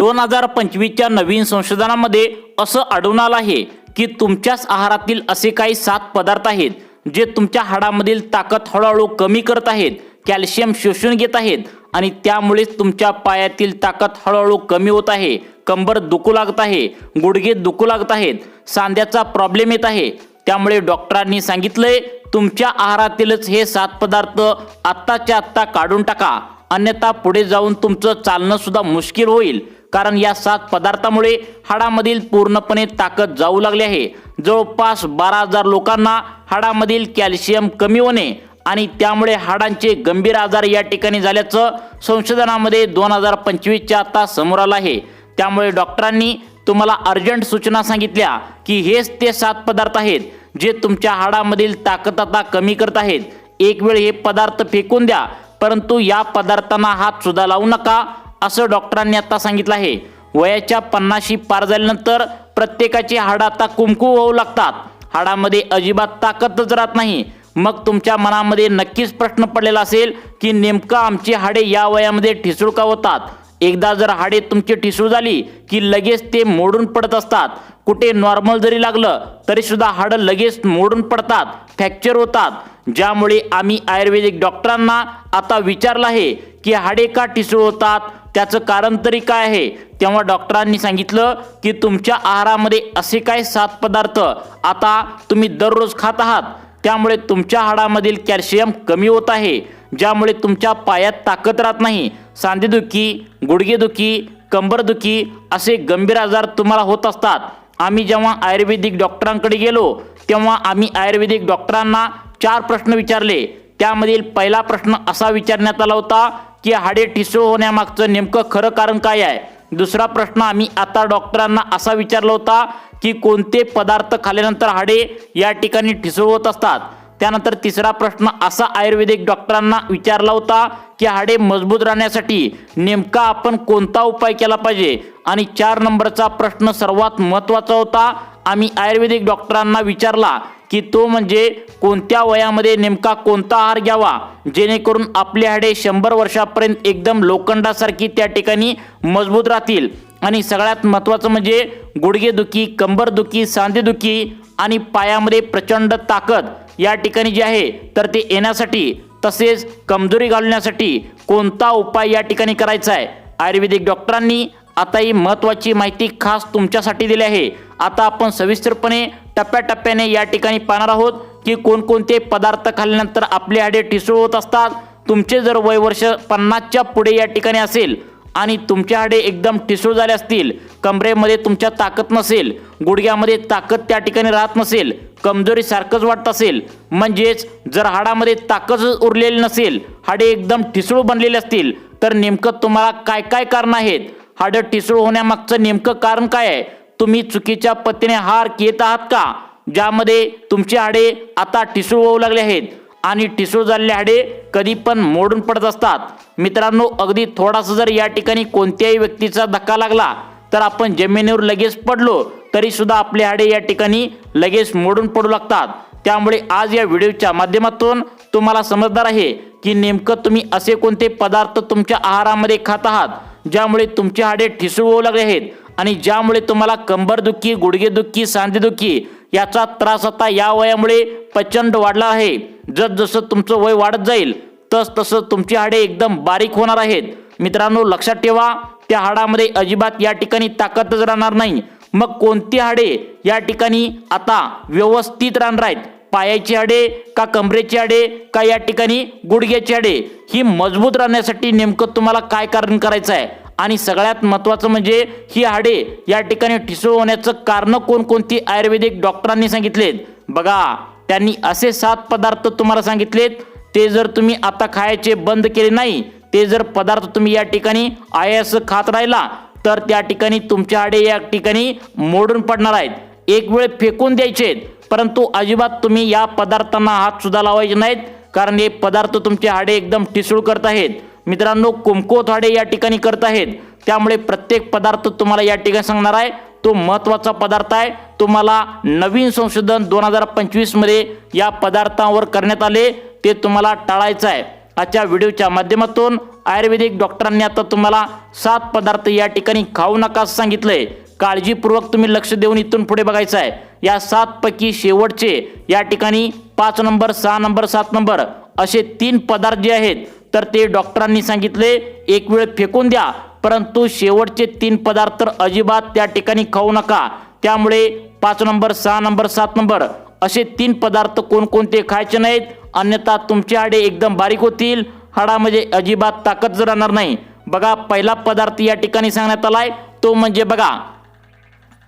दोन हजार पंचवीसच्या नवीन संशोधनामध्ये असं आढळून आलं आहे की तुमच्याच आहारातील असे काही सात पदार्थ आहेत जे तुमच्या हाडामधील ताकद हळूहळू कमी करत आहेत कॅल्शियम शोषून घेत आहेत आणि त्यामुळेच तुमच्या पायातील ताकद हळूहळू कमी होत आहे कंबर दुखू लागत आहे गुडघे दुखू लागत आहेत सांध्याचा प्रॉब्लेम येत आहे. त्यामुळे डॉक्टरांनी सांगितलंय तुमच्या आहारातीलच हे सात पदार्थ आत्ताच्या आत्ता काढून टाका. अन्यथा पुढे जाऊन तुमचं चालणं सुद्धा मुश्किल होईल. कारण या सात पदार्थामुळे हाडामधील पूर्णपणे ताकद जाऊ लागली आहे. जवळपास बारा हजार लोकांना हाडामधील कॅल्शियम कमी होणे आणि त्यामुळे हाडांचे गंभीर आजार या ठिकाणी झाल्याचं संशोधनामध्ये दोन हजार पंचवीसच्या आता समोर आलं आहे. त्यामुळे डॉक्टरांनी तुम्हाला अर्जंट सूचना सांगितल्या की हेच ते सात पदार्थ आहेत जे तुमच्या हाडामधील ताकद आता कमी करत आहेत. एक वेळ हे पदार्थ फेकून द्या परंतु या पदार्थांना हात सुद्धा लावू नका. असं डॉक्टरांनी आता सांगितलं आहे. वयाच्या पन्नाशी पार झाल्यानंतर प्रत्येकाची हाडं आता कुमकू होऊ लागतात. हाडामध्ये अजिबात ताकदच राहत नाही. मग तुमच्या मनामध्ये नक्कीच प्रश्न पडलेला असेल की नेमकं आमची हाडे या वयामध्ये ठिसूळ का होतात? एकदा जर हाडे तुमची ठिसूळ झाली की लगेच ते मोडून पडत असतात. कुठे नॉर्मल जरी लागलं तरी सुद्धा हाडं लगेच मोडून पडतात फ्रॅक्चर होतात. ज्यामुळे आम्ही आयुर्वेदिक डॉक्टरांना आता विचारलं आहे की हाडे का ठिसूळ होतात? त्याचं कारण तरी काय आहे? तेव्हा डॉक्टरांनी सांगितलं की तुमच्या आहारामध्ये असे काय सात पदार्थ आता तुम्ही दररोज खात आहात. त्यामुळे तुमच्या हाडामधील कॅल्शियम कमी होत आहे. ज्यामुळे तुमच्या पायात ताकद राहत नाही. सांधेदुखी गुडघेदुखी कंबरदुखी असे गंभीर आजार तुम्हाला होत असतात. आम्ही जेव्हा आयुर्वेदिक डॉक्टरांकडे गेलो तेव्हा आम्ही आयुर्वेदिक डॉक्टरांना चार प्रश्न विचारले. त्यामधील पहिला प्रश्न असा विचारण्यात आला होता की हाडे ठिसूळ होण्यामागचं नेमकं खरं कारण काय आहे? दुसरा प्रश्न आम्ही आता डॉक्टरांना असा विचारला होता की कोणते पदार्थ खाल्ल्यानंतर हाडे या ठिकाणी ठिसूळ होत असतात? त्यानंतर तिसरा प्रश्न असा आयुर्वेदिक डॉक्टरांना विचारला होता की हाडे मजबूत राहण्यासाठी नेमका आपण कोणता उपाय केला पाहिजे? आणि चार नंबरचा प्रश्न सर्वात महत्त्वाचा होता. आम्ही आयुर्वेदिक डॉक्टरांना विचारला की तो म्हणजे कोणत्या वयामध्ये नेमका कोणता आहार घ्यावा? जेणेकरून आपली हाडे शंभर वर्षापर्यंत एकदम लोखंडासारखी त्या ठिकाणी मजबूत राहतील. आणि सगळ्यात महत्त्वाचं म्हणजे गुडघेदुखी कंबरदुखी सांधेदुखी आणि पायामध्ये प्रचंड ताकद या ठिकाणी जे आहे तर ते येण्यासाठी तसेच कमजोरी घालवण्यासाठी कोणता उपाय या ठिकाणी करायचा आहे? आयुर्वेदिक डॉक्टरांनी आता ही महत्त्वाची माहिती खास तुमच्यासाठी दिली आहे. आता आपण सविस्तरपणे टप्प्याटप्प्याने या ठिकाणी पाहणार आहोत की कोणकोणते पदार्थ खाल्ल्यानंतर आपले हाडे ठिसूळ होत असतात. तुमचे जर वय वर्ष पन्नासच्या पुढे या ठिकाणी असेल आणि तुमचे हाडे एकदम ठिसूळ झाले असतील कमरेमध्ये तुमच्या ताकद नसेल गुडघ्यामध्ये ताकद त्या ठिकाणी राहत नसेल कमजोरी सारखंच वाटत असेल म्हणजेच जर हाडामध्ये ताकद उरलेली नसेल हाडे एकदम ठिसूळ बनलेले असतील तर नेमकं तुम्हाला काय काय कारण आहेत? हाडं ठिसूळ होण्यामागचं नेमकं कारण काय आहे? तुम्ही चुकीच्या पतीने हार घेत आहात का? ज्यामध्ये तुमचे हाडे आता ठिसूळ होऊ लागले आहेत आणि ठिसूळ झालेले हाडे कधी पण मोडून पडत असतात. मित्रांनो अगदी थोडासा जर या ठिकाणी कोणत्याही व्यक्तीचा धक्का लागला तर आपण जमिनीवर लगेच पडलो तरी सुद्धा आपले हाडे या ठिकाणी लगेच मोडून पडू लागतात. त्यामुळे आज या व्हिडिओच्या माध्यमातून तुम्हाला समजदार आहे की नेमकं तुम्ही असे कोणते पदार्थ तुमच्या आहारामध्ये खात आहात? ज्यामुळे तुमचे हाडे ठिसूळ होऊ लागले आहेत आणि ज्यामुळे तुम्हाला कंबरदुखी गुडघेदुखी सांधेदुखी याचा त्रास आता या वयामुळे प्रचंड वाढला आहे. जसजसं तुमचं वय वाढत जाईल तस तसं तुमची हाडे एकदम बारीक होणार आहेत. मित्रांनो लक्षात ठेवा त्या हाडामध्ये अजिबात या ठिकाणी ताकदच राहणार नाही. मग कोणती हाडे या ठिकाणी आता व्यवस्थित राहणार आहेत? पायाची हाडे का कमरेची हाडे का या ठिकाणी गुडघ्याची हाडे ही मजबूत राहण्यासाठी नेमकं तुम्हाला काय कारण करायचं आहे? आणि सगळ्यात महत्त्वाचं म्हणजे ही हाडे या ठिकाणी ठिसूळ होण्याचं कारण कोणकोणती? आयुर्वेदिक डॉक्टरांनी सांगितलेत. बघा त्यांनी असे सात पदार्थ तुम्हाला सांगितलेत. ते जर तुम्ही आता खायचे बंद केले नाही ते जर पदार्थ तुम्ही या ठिकाणी आयास खात राहिला तर त्या ठिकाणी तुमचे हाडे या ठिकाणी मोडून पडणार आहेत. एक वेळ फेकून द्यायचे आहेत परंतु अजिबात तुम्ही या पदार्थांना हात सुद्धा लावायचे नाहीत कारण हे पदार्थ तुमचे हाडे एकदम ठिसूळ करत आहेत. मित्रांनो कुमकोत हाडे या ठिकाणी करत आहेत. त्यामुळे प्रत्येक पदार्थ तुम्हाला या ठिकाणी सांगणार आहे. तो महत्त्वाचा पदार्थ आहे. तुम्हाला नवीन संशोधन दोन हजार पंचवीसमध्ये या पदार्थांवर करण्यात आले. ते तुम्हाला टाळायचं आहे. आजच्या व्हिडिओच्या माध्यमातून आयुर्वेदिक डॉक्टरांनी आता तुम्हाला सात पदार्थ या ठिकाणी खाऊ नका असं सांगितलंय. काळजीपूर्वक तुम्ही लक्ष देऊन इथून पुढे बघायचं आहे. या सातपैकी शेवटचे या ठिकाणी पाच नंबर सहा नंबर सात नंबर असे तीन पदार्थ जे आहेत तर ते डॉक्टरांनी सांगितले. एक वेळ फेकून द्या परंतु शेवटचे तीन पदार्थ तर अजिबात त्या ठिकाणी खाऊ नका. त्यामुळे पाच नंबर सहा नंबर सात नंबर असे तीन पदार्थ कोणकोणते खायचे नाहीत अन्यथा तुमचे हाडे एकदम बारीक होतील. हाडामध्ये अजिबात ताकद जर राहणार नाही. बघा पहिला पदार्थ या ठिकाणी सांगण्यात आलाय तो म्हणजे बघा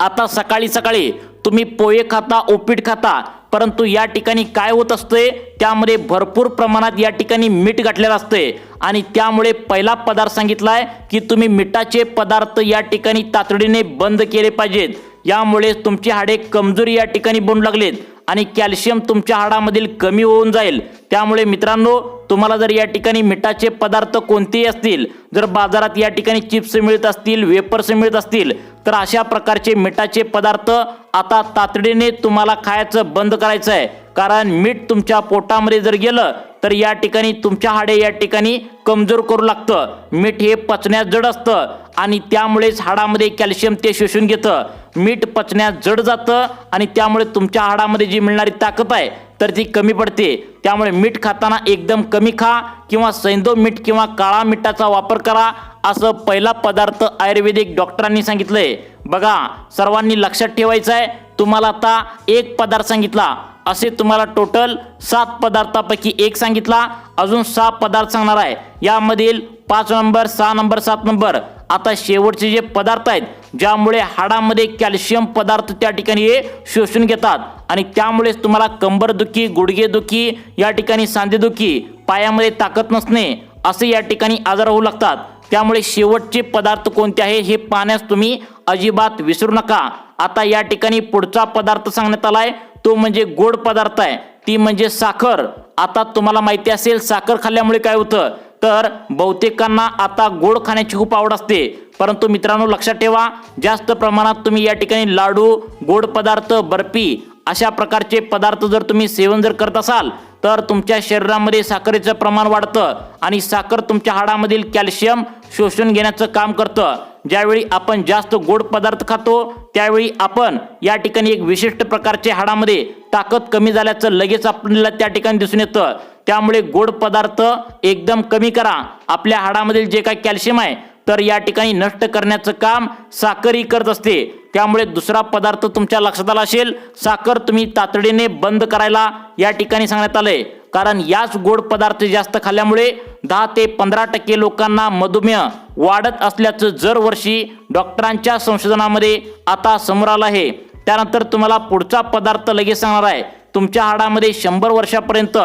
आता सकाळी सकाळी तुम्ही पोहे खाता उपीट खाता परंतु या ठिकाणी काय होत असते? त्यामध्ये भरपूर प्रमाणात या ठिकाणी मीठ घातलेलं असते. आणि त्यामुळे पहिला पदार्थ सांगितलाय की तुम्ही मिठाचे पदार्थ या ठिकाणी तातडीने बंद केले पाहिजेत. यामुळे तुमची हाडे कमजोरी या ठिकाणी बनू लागलेत. आणि कॅल्शियम तुमच्या हाडामधील कमी होऊन जाईल. त्यामुळे मित्रांनो तुम्हाला जर या ठिकाणी मिठाचे पदार्थ कोणतेही असतील जर बाजारात या ठिकाणी चिप्स मिळत असतील वेपर्स मिळत असतील तर अशा प्रकारचे मिठाचे पदार्थ आता तातडीने तुम्हाला खायचं बंद करायचं आहे कारण मीठ तुमच्या पोटामध्ये जर गेलं तर या ठिकाणी तुमच्या हाडे या ठिकाणी कमजोर करू लागतं. मीठ हे पचण्यात जड असतं आणि त्यामुळेच हाडामध्ये कॅल्शियम ते शोषून घेतं. मीठ पचण्यात जड जातं आणि त्यामुळे तुमच्या हाडामध्ये जी मिळणारी ताकद आहे तर ती कमी पडते. त्यामुळे मीठ खाताना एकदम कमी खा किंवा सैंदो मीठ किंवा काळा मिठाचा वापर करा असं पहिला पदार्थ आयुर्वेदिक डॉक्टरांनी सांगितलंय. बघा सर्वांनी लक्षात ठेवायचं आहे तुम्हाला आता एक पदार्थ सांगितला. असे तुम्हाला टोटल सात पदार्थापैकी एक सांगितला. अजून सहा पदार्थ सांगणार आहे. यामधील पाच नंबर सहा नंबर सात नंबर. आता शेवटचे जे पदार्थ आहेत ज्यामुळे हाडामध्ये कॅल्शियम पदार्थ त्या ठिकाणी हे शोषून घेतात आणि त्यामुळेच तुम्हाला कंबरदुखी गुडघेदुखी या ठिकाणी सांधेदुखी पायामध्ये ताकद नसणे असे या ठिकाणी आजार होऊ लागतात. त्यामुळे शेवटचे पदार्थ कोणते आहे हे पाहण्यास तुम्ही अजिबात विसरू नका. आता या ठिकाणी पुढचा पदार्थ सांगण्यात आलाय. तो म्हणजे गोड पदार्थ आहे. ती म्हणजे साखर. आता तुम्हाला माहिती असेल साखर खाल्ल्यामुळे काय होतं? तर बहुतेकांना आता गोड खाण्याची खूप आवड असते. परंतु मित्रांनो लक्षात ठेवा जास्त प्रमाणात तुम्ही या ठिकाणी लाडू गोड पदार्थ बर्फी अशा प्रकारचे पदार्थ जर तुम्ही सेवन जर करत असाल तर तुमच्या शरीरामध्ये साखरेचं प्रमाण वाढतं आणि साखर तुमच्या हाडामधील कॅल्शियम शोषून घेण्याचं काम करतं. ज्यावेळी आपण जास्त गोड पदार्थ खातो त्यावेळी आपण या ठिकाणी एक विशिष्ट प्रकारचे हाडामध्ये ताकद कमी झाल्याचं लगेच आपल्याला त्या ठिकाणी दिसून येतं. त्यामुळे गोड पदार्थ एकदम कमी करा. आपल्या हाडामधील जे काही कॅल्शियम आहे तर या ठिकाणी नष्ट करण्याचं काम साखरही करत असते. त्यामुळे दुसरा पदार्थ तुमच्या लक्षात आला असेल साखर तुम्ही तातडीने बंद करायला या ठिकाणी सांगण्यात आलंय. कारण याच गोड पदार्थ जास्त खाल्ल्यामुळे दहा ते पंधरा टक्के लोकांना मधुमेह वाढत असल्याचं जर वर्षी डॉक्टरांच्या संशोधनामध्ये आता समोर आलं आहे. त्यानंतर तुम्हाला पुढचा पदार्थ लगेच सांगणार आहे. तुमच्या हाडामध्ये शंभर वर्षापर्यंत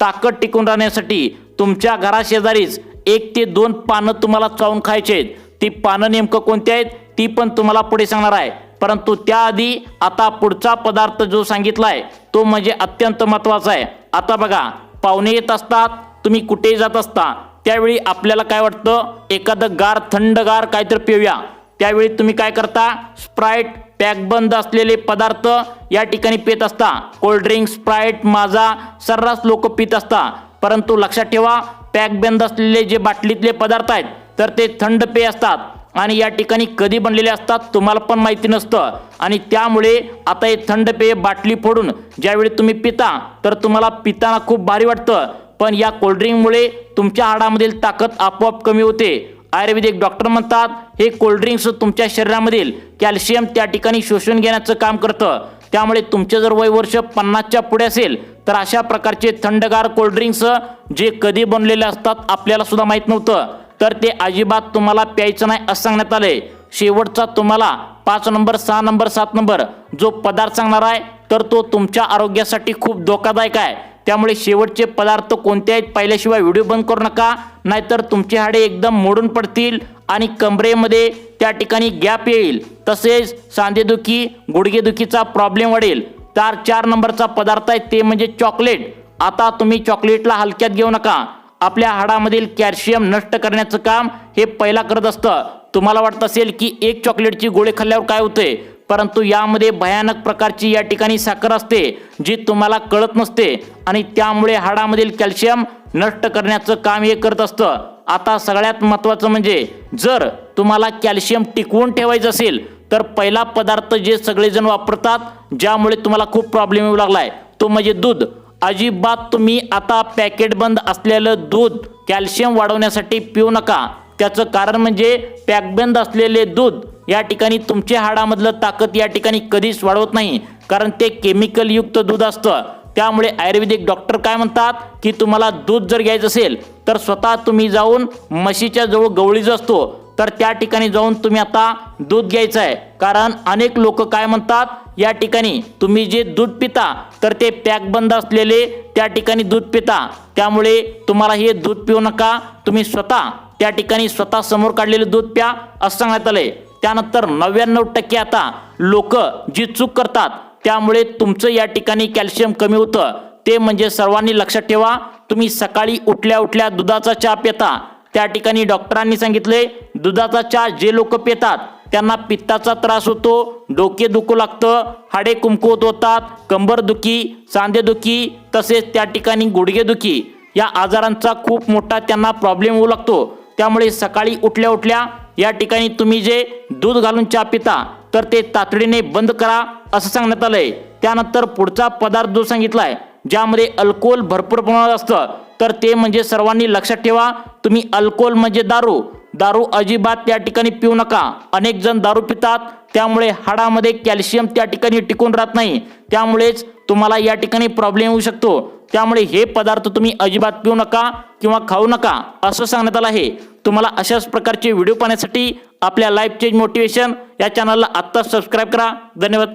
ताकद टिकून राहण्यासाठी तुमच्या घराशेजारीच एक ते दोन पानं तुम्हाला चावून खायचे आहेत. ती पानं नेमकं कोणती आहेत ती पण तुम्हाला पुढे सांगणार आहे. परंतु त्याआधी आता पुढचा पदार्थ जो सांगितला आहे तो म्हणजे अत्यंत महत्त्वाचा आहे. आता बघा पाहुणे येत असतात तुम्ही कुठेही जात असता त्यावेळी आपल्याला काय वाटतं? एखादं गार थंडगार काहीतरी पिऊया. त्यावेळी तुम्ही काय करता? स्प्राईट पॅकबंद असलेले पदार्थ या ठिकाणी पित असता. कोल्ड्रिंक स्प्राईट माझा सर्रास लोक पित असता. परंतु लक्षात ठेवा पॅकबंद असलेले जे बाटलीतले पदार्थ आहेत तर ते थंड पेय असतात. आणि या ठिकाणी कधी बनलेले असतात तुम्हाला पण माहिती नसतं. आणि त्यामुळे आता हे थंड पेय बाटली फोडून ज्यावेळी तुम्ही पिता तर तुम्हाला पिताना खूप भारी वाटतं. पण या कोल्ड्रिंकमुळे तुमच्या हाडामधील ताकद आपोआप कमी होते. आयुर्वेदिक डॉक्टर म्हणतात हे कोल्ड्रिंक्स तुमच्या शरीरामधील कॅल्शियम त्या ठिकाणी शोषून घेण्याचं काम करतं. त्यामुळे तुमचे जर वय वर्ष पन्नासच्या पुढे असेल तर अशा प्रकारचे थंडगार कोल्ड्रिंक्स जे कधी बनलेले असतात आपल्याला सुद्धा माहीत नव्हतं. तर ते अजिबात तुम्हाला प्यायचं नाही असं सांगण्यात आले. शेवटचा तुम्हाला पाच नंबर सहा नंबर सात नंबर जो पदार्थ सांगणार आहे तर तो तुमच्या आरोग्यासाठी खूप धोकादायक आहे. त्यामुळे शेवटचे पदार्थ कोणते आहेत पाहिल्याशिवाय व्हिडिओ बंद करू नका. नाहीतर तुमचे हाडे एकदम मोडून पडतील आणि कमरेमध्ये त्या ठिकाणी गॅप येईल. तसेच सांधेदुखी गुडघेदुखीचा प्रॉब्लेम वाढेल. तर चार नंबरचा पदार्थ आहे ते म्हणजे चॉकलेट. आता तुम्ही चॉकलेटला हलक्यात घेऊ नका. आपल्या हाडामधील कॅल्शियम नष्ट करण्याचं काम हे पहिला करत असतं. तुम्हाला वाटत असेल की एक चॉकलेटची गोळी खाल्ल्यावर काय होते परंतु यामध्ये भयानक प्रकारची या ठिकाणी साखर असते जी तुम्हाला कळत नसते आणि त्यामुळे हाडामधील कॅल्शियम नष्ट करण्याचं काम हे करत असतं. आता सगळ्यात महत्त्वाचं म्हणजे जर तुम्हाला कॅल्शियम टिकवून ठेवायचं असेल तर पहिला पदार्थ जे सगळेजण वापरतात ज्यामुळे तुम्हाला खूप प्रॉब्लेम येऊ लागलाय तो म्हणजे दूध. अजिबात तुम्ही आता पॅकेट बंद असलेलं दूध कॅल्शियम वाढवण्यासाठी पिऊ नका. त्याचं कारण म्हणजे पॅकबंद असलेले दूध या ठिकाणी तुमच्या हाडामधलं ताकद या ठिकाणी कधीच वाढवत नाही. कारण ते केमिकल युक्त दूध असतं. त्यामुळे आयुर्वेदिक डॉक्टर काय म्हणतात? की तुम्हाला दूध जर घ्यायचं असेल तर स्वतः तुम्ही जाऊन म्हशीच्या जवळ गवळीज असतो. तर त्या ठिकाणी जाऊन तुम्ही आता दूध घ्यायचं आहे. कारण अनेक लोक काय म्हणतात या ठिकाणी तुम्ही जे दूध पिता तर ते पॅक बंद असलेले त्या ठिकाणी दूध पिता. त्यामुळे तुम्हाला हे दूध पिऊ नका. तुम्ही स्वतः त्या ठिकाणी स्वतः समोर काढलेले दूध प्या असं सांगण्यात आलंय. त्यानंतर नव्याण्णव टक्के आता लोक जी चूक करतात त्यामुळे तुमचं या ठिकाणी कॅल्शियम कमी होतं. ते म्हणजे सर्वांनी लक्षात ठेवा. तुम्ही सकाळी उठल्या उठल्या दुधाचा चहा पिता. त्या ठिकाणी डॉक्टरांनी सांगितले दुधाचा चहा जे लोक पितात त्यांना पित्ताचा त्रास होतो डोके दुखू लागतं हाडे कुमकुवत होतात कंबरदुखी सांधेदुखी तसेच त्या ठिकाणी गुडघेदुखी या आजारांचा खूप मोठा त्यांना प्रॉब्लेम होऊ लागतो. त्यामुळे सकाळी उठल्या उठल्या या ठिकाणी तुम्ही जे दूध घालून चहा पिता तर ते तातडीने बंद करा असं सांगण्यात आलंय. त्यानंतर पुढचा पदार्थ जो सांगितलाय ज्यामध्ये अल्कोहोल भरपूर प्रमाणात असतं तर ते म्हणजे सर्वांनी लक्षात ठेवा. तुम्ही अल्कोहोल म्हणजे दारू. दारू अजिबात त्या ठिकाणी पिऊ नका. अनेक जण दारू पितात त्यामुळे हाडामध्ये कॅल्शियम त्या ठिकाणी टिकून राहत नाही. त्यामुळेच तुम्हाला या ठिकाणी प्रॉब्लेम येऊ शकतो. त्यामुळे हे पदार्थ तुम्ही अजिबात पिऊ नका किंवा खाऊ नका असं सांगण्यात आलं आहे. तुम्हाला अशाच प्रकारचे व्हिडिओ पाहण्यासाठी आपल्या लाईफ चेंज मोटिवेशन या चॅनलला आत्ताच सबस्क्राईब करा. धन्यवाद.